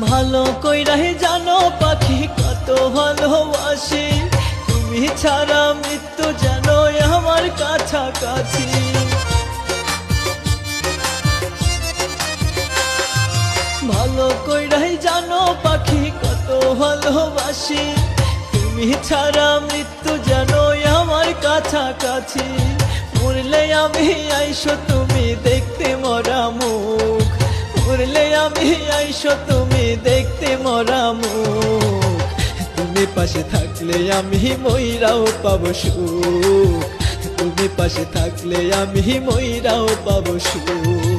ভালো কইরাই জানো পাখি, কত ভালোবাসি। তুমি ছাড়া মৃত্যু যেন আমার কাছাকাছি। ভালো কইরাই জানো পাখি, কত ভালোবাসি। তুমি ছাড়া মৃত্যু যেন আমার কাছাকাছি। মরলে আমি আইসো তুমি মুখ মরলে আমি আইসো, তুমি দেখতে মরাম তুমি পাশে থাকলে আমি ময়রাও পাবো সুখ। তুমি পাশে থাকলে আমি ময়রাও পাবো সুখ।